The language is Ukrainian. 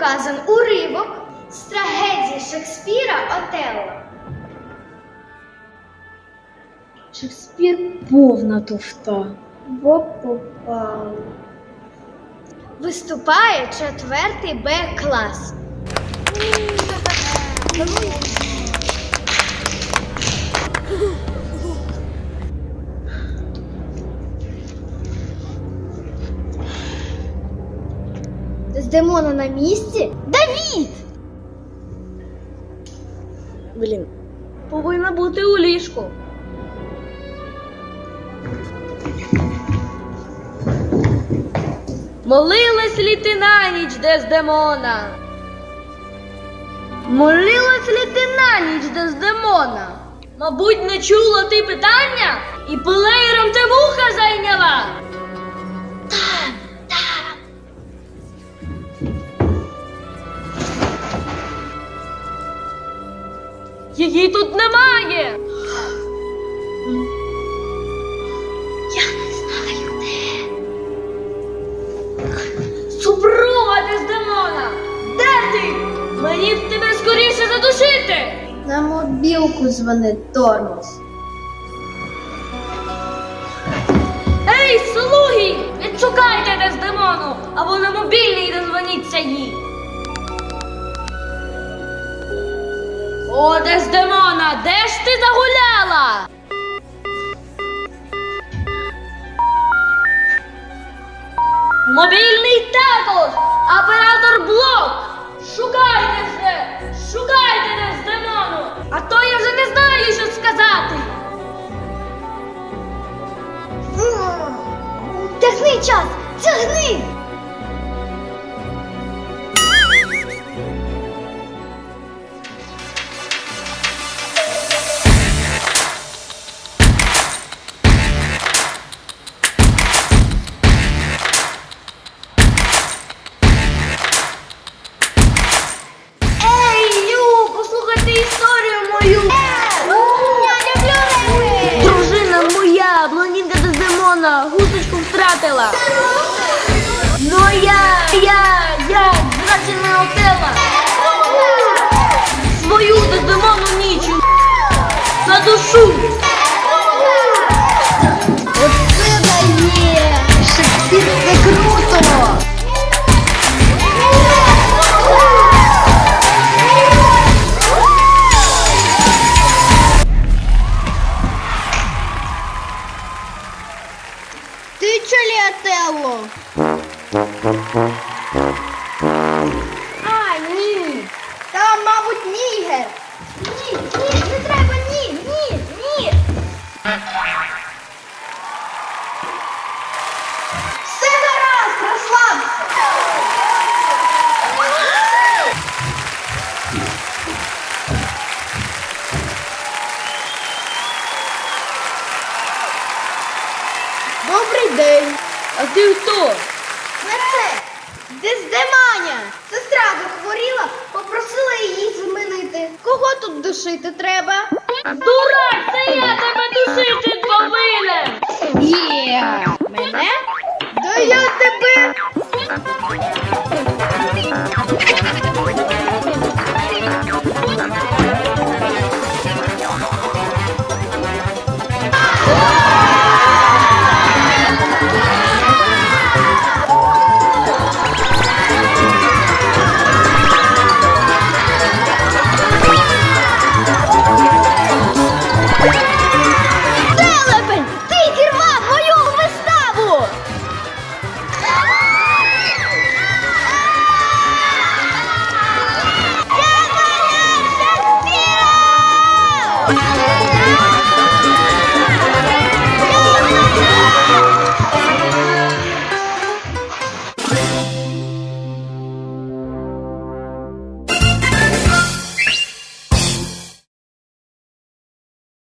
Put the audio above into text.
показан уривок з трагедії Шекспіра Отелло. Шекспір повна туфта. Бо попало. Виступає четвертий Б клас. Дездемона на місці? Давід! Блін. Повинна бути у ліжку. Молилась ли ти на ніч Дездемона? Молилась ли ти на ніч Дездемона? Мабуть, не чула ти питання і плеєром ти вуха зайняла. Її тут немає. Я не знаю де. Супруга Дездемона! Де ти? Мені б тебе скоріше задушити! На мобілку дзвонить тормоз. Ей, слуги! Відшукайте Дездемону, або на мобільний дозвоніться їй. О, Дездемона, де ж ти загуляла? Мобільний також! Оператор блок! Шукайте За душу. Оце дає! Шекспір це круто! Ти чолі Отелло? Добрий день. А ти хто? Не це. Дездеманя. Сестра захворіла, попросила її змінити. Кого тут душити треба? Дурак, це я тебе душити повинен. Є. Мене? Да я тебе. Thank.